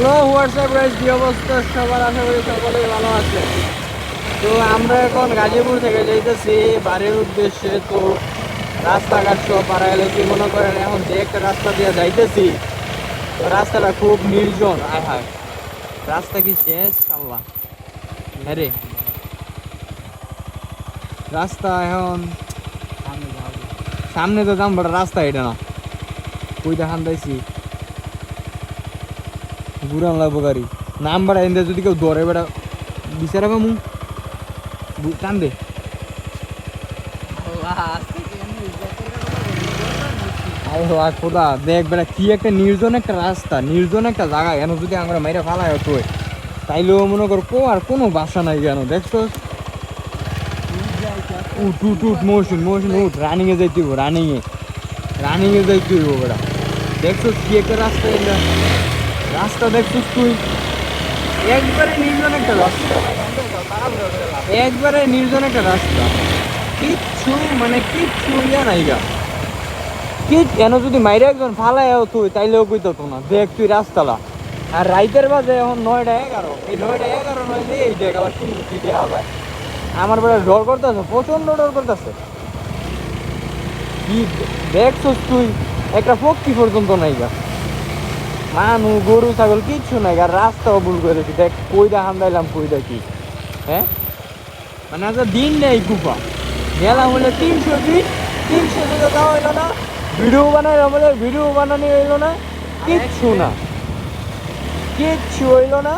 Hello, WhatsApp guys কি অবস্থা? সবার আশা করি সকলেই ভালো আছে তো আমরা এখন গাজীপুর থেকে যাইতেছি বাড়ির উদ্দেশ্যে। তো রাস্তাঘাট সব পাড়া এলে কি মনে করেন এখন যে একটা রাস্তা দিয়ে যাইতেছি রাস্তাটা খুব নির্জন আয় রাস্তা কি শেষ? আল্লাহ। হ্যাঁ রাস্তা এখন সামনে তো দাম বড় রাস্তা এটা না। কই দেখান দাইছি ঘুরান লাগবো গাড়ি। নাম বাড়া এনে যদি কেউ দৌড়ে বেড়া বিচারা পামু বু- টান দে। খোদা, দেখ বেড়া, কি একটা নির্জন একটা রাস্তা নির্জন একটা জায়গা এন যদি আমরা মাইরা ফালাই হতো তাইলেও মনে কর কো আর কোনো বাসা নাই কেন দেখছ উঠ উঠ উঠ মৌসুম মৌসুম উঠ রানিং এ যাইতে হইব রানিং এ যাইতে বেড়া। দেখছ কি একটা রাস্তা এটা রাস্তা দেখছিস তুই একবারে নির্জন একটা রাস্তা। একবারে নির্জন একটা রাস্তা। কিচ্ছু মানে কিচ্ছু ইয়া নাই গা। কি কেন যদি মাইরে একজন ফালাইও তুই তাইলেও কইতো তো না, দেখ তুই রাস্তালা। আর রাইতের বাজে এখন নয়টা এগারো। এই নয়টা এগারো নয় এই দেখ আমার বেলা ডর করতেছে প্রচণ্ড ডর করতেছে। কি দেখছস তুই একটা পক্ষী পর্যন্ত নাই গা। মানু, গরু, ছাগল কিচ্ছু নাই আর রাস্তাও ভুল করে দিচ্ছি দেখ কই দেখান দিলাম কই দেখি হ্যাঁ? মানে আজ দিন নেই কুপা। গেলাম হলে তিনশো দিন, তিনশো দিকে যাওয়া হইল না। ভিডিও বানাই আমাদের, ভিডিও বানানি হইল না। কিচ্ছু না। কিচ্ছু হইল না।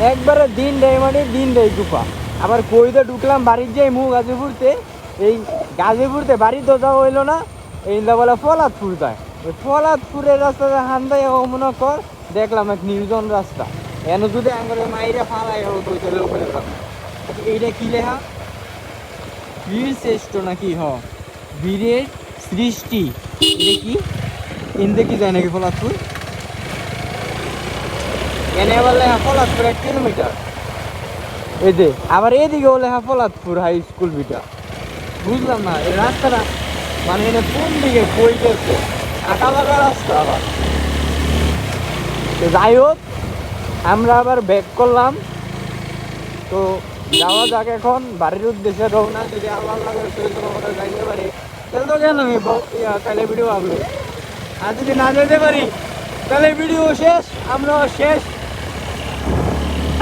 একবারে দিন দেয় মানে দিন দেয় কুপা। আবার কইতে ঢুকলাম বাড়ির যাই মু গাজীপুরতে, এই গাজীপুরতে বাড়ি তো যাওয়া হইল না। এই বলে ফলাদপুর যায়। ওই ফলাদপুরের রাস্তাতে হান্দাই মনে কর, দেখলাম এক নির্জন রাস্তা। এন যদি আঙ্গরে মাইরে ফালাই হোক ওই চলে ওখানে এইটা কি লেখা? বীর শ্রেষ্ঠ নাকি, হ? বীরের সৃষ্টি। এটা কি? ইন্দে কি যায় নাকি ফলাদপুর? এনে আবার লেখা ফলাদপুর এক কিলোমিটার। এই যে, আবার এদিকেও লেখা ফলাদপুর হাই স্কুল বিটা। বুঝলাম না, এই রাস্তাটা মানে এটা কোন দিকে কই গেছে? যাই হোক, আমরা আবার ব্যাক করলাম। তো যাওয়া যাক এখন, বাড়ির উদ্দেশ্যে রওনা যদি আল্লাহ তো কেন আমি তাহলে ভিডিও আর যদি না যেতে পারি, তাহলে ভিডিও শেষ, আমরাও শেষ।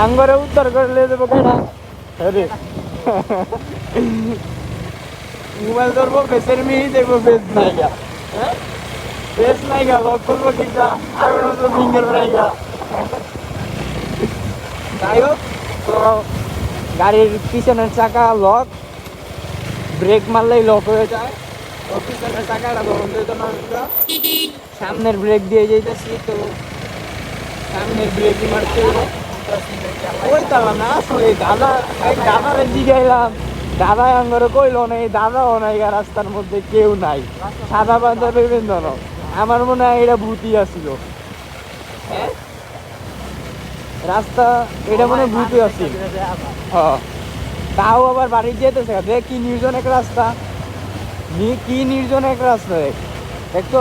আঙ্গরে উদ্ধার করে নিয়ে কেনা আরে। মোবাইল ধরবো ফেসের মিহি দেখব ফেস নাই হ্যাঁ? ফেস নাই গা লক করব তো ফিঙ্গার নাই গা যাই হোক তো গাড়ির পিছনের চাকা লক ব্রেক মারলেই লক হয়ে যায়। চাকাটা সামনের ব্রেক দিয়ে যেতেছি তো সামনের ব্রেক মারতে। ওই তালা না, আসলে দাদা এই দাদার এলাম। দাদা আঙ্গরে কইলো না এই দাদাও নাই রাস্তার মধ্যে, কেউ নাই। সাদা পাঞ্জাবি বেন্দন আমার মনে হয় এটা ভূতি আসছিল হ্যাঁ? রাস্তা এটা মনে হয় ভূতি আসছিল হ্যাঁ। তাও আবার বাড়ি যেতেছে দেখ কি নির্জন এক রাস্তা। নি- কি নির্জন এক রাস্তা দেখ দেখছ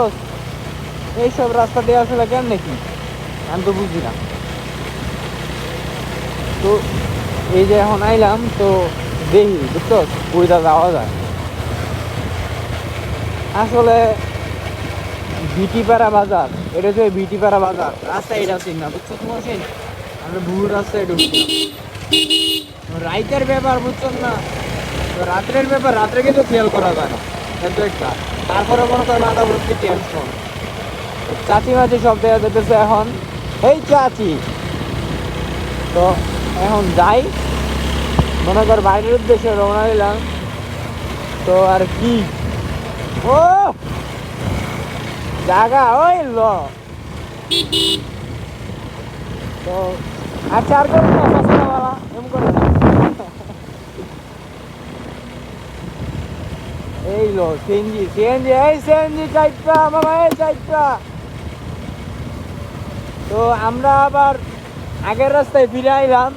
এইসব রাস্তা দিয়ে আসলে কেন কি? আমি তো বুঝি না। তো এই যে এখন আইলাম তো দেখি বুঝছ কইটা যাওয়া যায়। আসলে বিটিপাড়া বাজার। এটা হচ্ছে বিটিপাড়া বাজার। রাস্তা এটা চিন না বুঝছ সেই আমরা ভুল রাস্তায় ঢুকছি। রাইতের ব্যাপার বুঝছ না? তো রাত্রের ব্যাপার রাত্রে কিন্তু খেয়াল করা যায় না। কিন্তু একটা। তারপরে মনে করেন মাথা ভর্তি টেনশন চাচি মাচি সব দেওয়া যেতেছে এখন। এই চাচি। তো এখন যাই। মনে কর বাইরের উদ্দেশ্যে রওনা দিলাম। তো আর কি? ও! জায়গা ওই ল তো, আর করো না এমন করে না। এই লো, সিএনজি সিএনজি, এই সিএনজি চাইটা এই চাইটা তো আমরা আবার আগের রাস্তায় ফিরে আইলাম।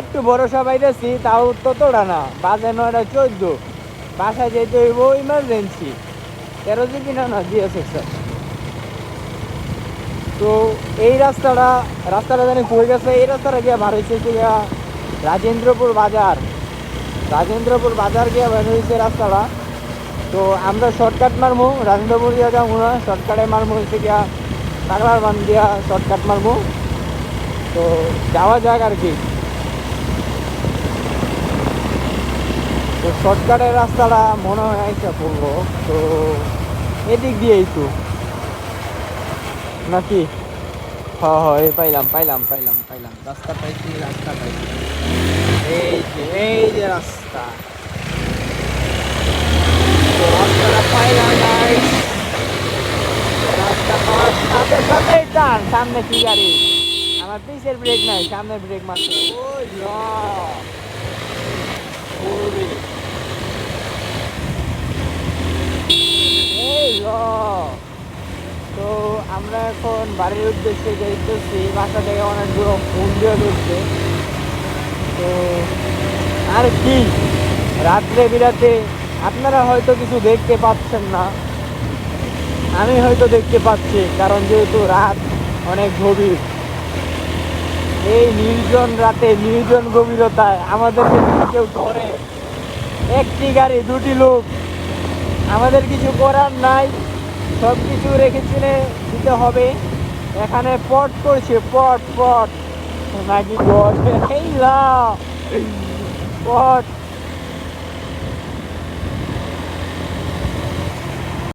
একটু ভরসা পাইতেছি, তাও ততটা না, বাজে নয়টা চোদ্দ। বাসায় যেতে হইব ইমার্জেন্সি তেরো জিবি না না জিও সেকশন তো এই রাস্তাটা রাস্তাটা জানি কই গেছে, এই রাস্তাটা গিয়ে বার হয়েছে গিয়া রাজেন্দ্রপুর বাজার। রাজেন্দ্রপুর বাজার গিয়ে বার হয়েছে রাস্তাটা। তো আমরা শর্টকাট মারমু, রাজেন্দ্রপুর দিয়া যাব না শর্টকাটে মারমু হয়েছে গিয়া পাগলার বান দিয়া শর্টকাট মারমু। তো যাওয়া যাক আর কি। তো শর্টকাটের রাস্তাটা মনে হয় আইসা পড়ল তো এদিক দিয়েই তো। নাকি? হ হ পাইলাম পাইলাম পাইলাম পাইলাম। রাস্তা পাইছি রাস্তা পাইছি। এই যে এই যে রাস্তা। পাইলাম সামনে কি গাড়ি? আমার পিছের ব্রেক নাই, সামনে ব্রেক মারছে ওই ল ওরে। এই ল তো আমরা এখন বাড়ির উদ্দেশ্যে যাইতেছি বাসা থেকে অনেক দূর দিয়ে দিচ্ছে তো, আর কি? রাত্রে বিরাতে আপনারা হয়তো কিছু দেখতে পাচ্ছেন না। আমি হয়তো দেখতে পাচ্ছি, কারণ যেহেতু রাত অনেক গভীর। এই নির্জন রাতে, নির্জন গভীরতায় আমাদেরকে কেউ ধরে, একটি গাড়ি, দুটি লোক, আমাদের কিছু করার নাই সব কিছু রেখে চিনে দিতে হবে। এখানে পট করছে পট পট। নাকি গড এই লা পট।